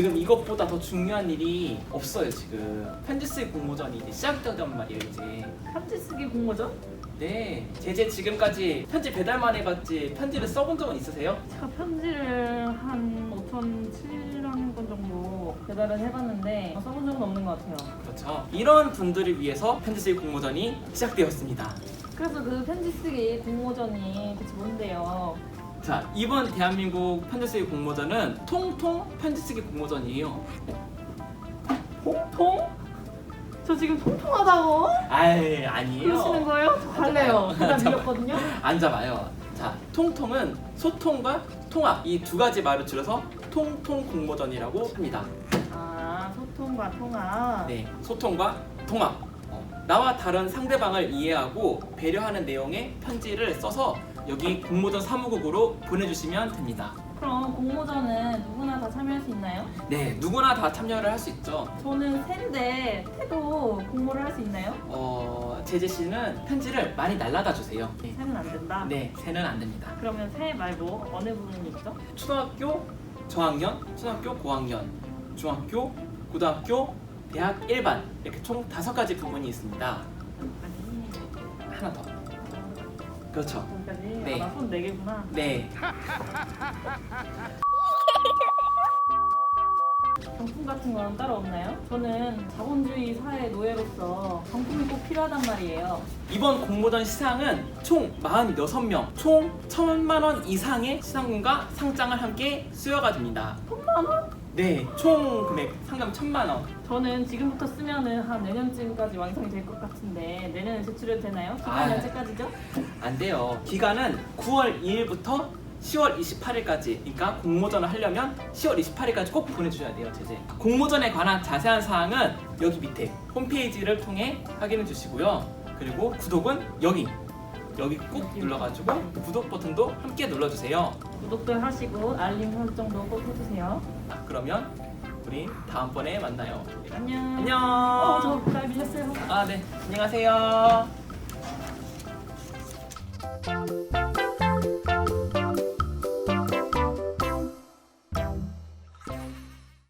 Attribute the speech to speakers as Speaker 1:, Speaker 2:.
Speaker 1: 이것보다 더 중요한 일이 없어요 지금 편지 쓰기 공모전이 이제 시작되단 말이에요 이제
Speaker 2: 편지 쓰기 공모전?
Speaker 1: 네 제재 지금까지 편지 배달만 해봤지 편지를 써본 적은 있으세요?
Speaker 2: 제가 편지를 한 5,700건 정도 배달을 해봤는데 써본 적은 없는 것 같아요.
Speaker 1: 그렇죠 이런 분들을 위해서 편지 쓰기 공모전이 시작되었습니다
Speaker 2: 그래서 그 편지 쓰기 공모전이 대체 뭔데요?
Speaker 1: 자 이번 대한민국 편지 쓰기 공모전은 통통 편지 쓰기 공모전이에요
Speaker 2: 통통? 저 지금 통통하다고?
Speaker 1: 아이 아니에요
Speaker 2: 그러시는 거예요? 저 갈래요.
Speaker 1: 잠깐만.
Speaker 2: 밀렸거든요.
Speaker 1: 앉아봐요. 자, 통통은 소통과 통합 이 두 가지 말을 줄여서 통통 공모전이라고 합니다.
Speaker 2: 아 소통과 통합.
Speaker 1: 네, 소통과 통합. 어, 나와 다른 상대방을 이해하고 배려하는 내용의 편지를 써서 여기 공모전 사무국으로 보내주시면 됩니다.
Speaker 2: 그럼 공모전은 누구나 다 참여할 수 있나요?
Speaker 1: 네, 누구나 다 참여를 할 수 있죠.
Speaker 2: 저는 새인데 새도 공모를 할 수 있나요?
Speaker 1: 어, 제재 씨는 편지를 많이 날라다 주세요. 네,
Speaker 2: 새는 안 된다.
Speaker 1: 네, 새는 안 됩니다.
Speaker 2: 그러면 새 말고 어느 부분이 있죠?
Speaker 1: 초등학교 저학년, 초등학교 고학년, 중학교, 고등학교, 대학 일반 이렇게 총 다섯 가지 부분이 있습니다.
Speaker 2: 아니
Speaker 1: 하나 더. 그렇죠.
Speaker 2: 여기까지.
Speaker 1: 네.
Speaker 2: 아, 나손 4개구나.
Speaker 1: 네.
Speaker 2: 정품 같은 건 따로 없나요? 저는 자본주의 사회 노예로서 정품이 꼭 필요하단 말이에요.
Speaker 1: 이번 공모전 시상은 총 46명, 총 1천만 원 이상의 시상금과 상장을 함께 수여가 됩니다.
Speaker 2: 천만 원?
Speaker 1: 네, 총 금액 상금 1천만 원.
Speaker 2: 저는 지금부터 쓰면은 한 내년쯤까지 완성이 될 것 같은데 내년에 제출해도 되나요?
Speaker 1: 아.
Speaker 2: 기간 연체까지죠?
Speaker 1: 안 돼요. 기간은 9월 2일부터 10월 28일까지. 그러니까 공모전을 하려면 10월 28일까지 꼭 보내주셔야 돼요, 제재. 공모전에 관한 자세한 사항은 여기 밑에 홈페이지를 통해 확인해 주시고요. 그리고 구독은 여기. 여기 꼭 눌러가지고 구독 버튼도 함께 눌러주세요.
Speaker 2: 구독도 하시고 알림 설정도 꼭 해주세요.
Speaker 1: 자, 그러면 우리 다음번에 만나요.
Speaker 2: 안녕.
Speaker 1: 안녕.
Speaker 2: 어, 저잘 밀렸어요.
Speaker 1: 아, 네. 안녕하세요.